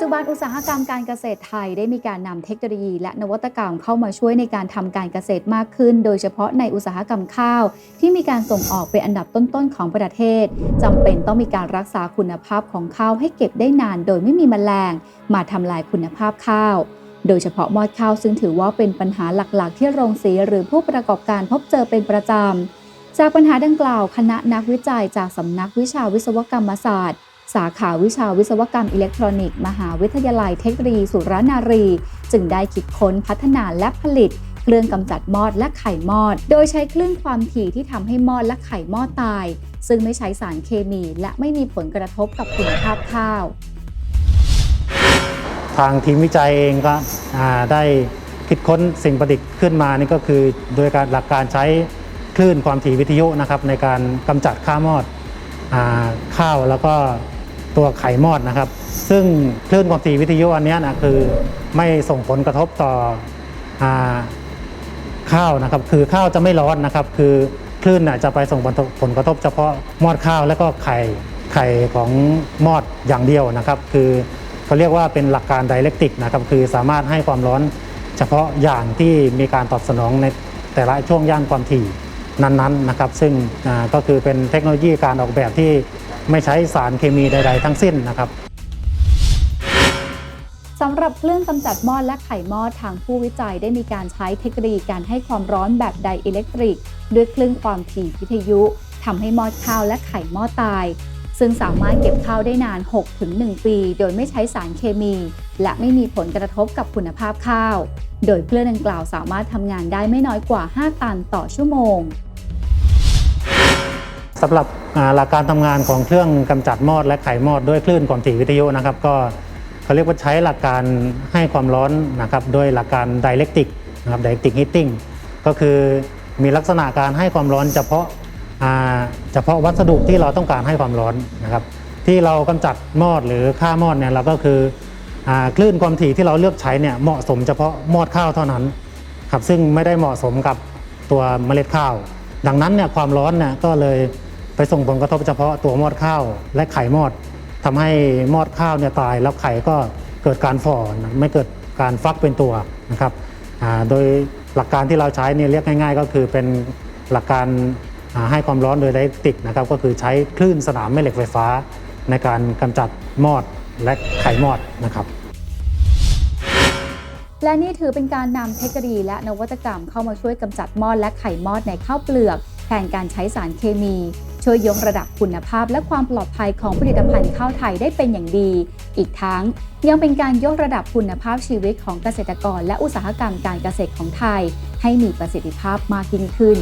จจุบันอุตสาหกรรมการเกษตรไทยได้มีการนำเทคโนโลยี และนวัตกรรมเข้ามาช่วยในการทำการเกษตรมากขึ้น โดยเฉพาะในอุตสาหกรรมข้าว ที่มีการส่งออกเป็นอันดับต้นๆของประเทศจำเป็นต้องมีการรักษาคุณภาพของข้าวให้เก็บได้นาน โดยไม่มีแมลง มาทำลายคุณภาพข้าว โดยเฉพาะมอดข้าวซึ่งถือว่าเป็นปัญหาหลักๆ ที่โรงสีหรือผู้ประกอบการพบเจอเป็นประจำจากปัญหาดังกล่าว คณะนักวิจัยจากสำนักวิชาวิศวกรรมศาสตร์ สาขาวิชาวิศวกรรมอิเล็กทรอนิกส์มหาวิทยาลัยเทคโนโลยีสุรนารี จึงได้คิดค้นพัฒนาและผลิตเครื่องกำจัดมอดและไข่มอด โดยใช้คลื่นความถี่ที่ทำให้มอดและไข่มอดตาย ซึ่งไม่ใช้สารเคมีและไม่มีผลกระทบกับคุณภาพข้าว ทางทีมวิจัยเองก็ได้คิดค้นสิ่งประดิษฐ์ขึ้นมานี่ก็คือโดยการหลักการใช้คลื่นความถี่วิทยุนะครับในการกำจัดข้ามอดอข้าวแล้วก็ ตัวไข่มอดนะครับ ซึ่งคลื่นความถี่วิทยุอันนี้นะคือไม่ส่งผลกระทบต่ออข้าวนะครับ คือข้าวจะไม่ร้อนนะครับ คือคลื่นนะจะไปส่งผลกระทบเฉพาะมอดข้าวแล้วก็ไข่ไข่ของมอดอย่างเดียวนะครับ คือเขาเรียกว่าเป็นหลักการไดเรกติกนะครับ คือสามารถให้ความร้อนเฉพาะอย่างที่มีการตอบสนองในแต่ละช่วงย่านความถี่นั้นๆนะครับ ซึ่งก็คือเป็นเทคโนโลยีการออกแบบที่ ไม่ใช้สารเคมีใด ๆ ทั้งสิ้นนะครับสำหรับเครื่องกำจัดมอดและไข่มอดทางผู้วิจัยได้มีการใช้เทคโนโลยีการให้ความร้อนแบบไดอิเล็กทริก ด้วยคลื่นความถี่วิทยุทำให้มอดข้าวและไข่มอดตาย ซึ่งสามารถเก็บข้าวได้นาน 6-1 ปี โดยไม่ใช้สารเคมี และไม่มีผลกระทบกับคุณภาพข้าว โดยเครื่องดังกล่าวสามารถทำงานได้ไม่น้อยกว่า 5 ตันต่อชั่วโมงสำหรับอ่า หลักการทำงานของเครื่องกำจัดมอดและไขมอดด้วยคลื่นความถี่วิทยุนะครับ ก็เขาเรียกว่าใช้หลักการให้ความร้อนนะครับด้วยหลักการไดเรกติกนะครับไดเรกติกฮีตติ้งก็คือมีลักษณะการให้ความร้อนเฉพาะเฉพาะวัสดุที่เราต้องการให้ความร้อนนะครับ ที่เรากำจัดมอดหรือฆ่ามอดเนี่ยเราก็คือคลื่นความถี่ที่เราเลือกใช้เนี่ยเหมาะสมเฉพาะมอดข้าวเท่านั้นครับซึ่งไม่ได้เหมาะสมกับตัวเมล็ดข้าว ดังนั้นเนี่ยความร้อนเนี่ยก็เลย ไปส่งผลกระทบเฉพาะตัวมอดข้าวและไข่มอดทำให้มอดข้าวเนี่ยตายแล้วไข่ก็เกิดการฝ่อนไม่เกิดการฟักเป็นตัวนะครับโดยหลักการที่เราใช้เนี่ยเรียกง่าย ๆ ก็คือเป็นหลักการให้ความร้อนโดยไดรกติกนะครับก็คือใช้คลื่นสนามแม่เหล็กไฟฟ้า ในการกำจัดมอดและไข่มอดนะครับ และนี่ถือเป็นการนำเทคโนโลยีและนวัตกรรมเข้ามาช่วยกำจัดมอดและไข่มอดในข้าวเปลือก แทนการใช้สารเคมี ช่วยยกระดับคุณภาพและความปลอดภัยของผลิตภัณฑ์ข้าวไทยได้เป็นอย่างดี อีกทั้งยังเป็นการยกระดับคุณภาพชีวิตของเกษตรกร และอุตสาหกรรมการเกษตรของไทย ให้มีประสิทธิภาพมากยิ่งขึ้น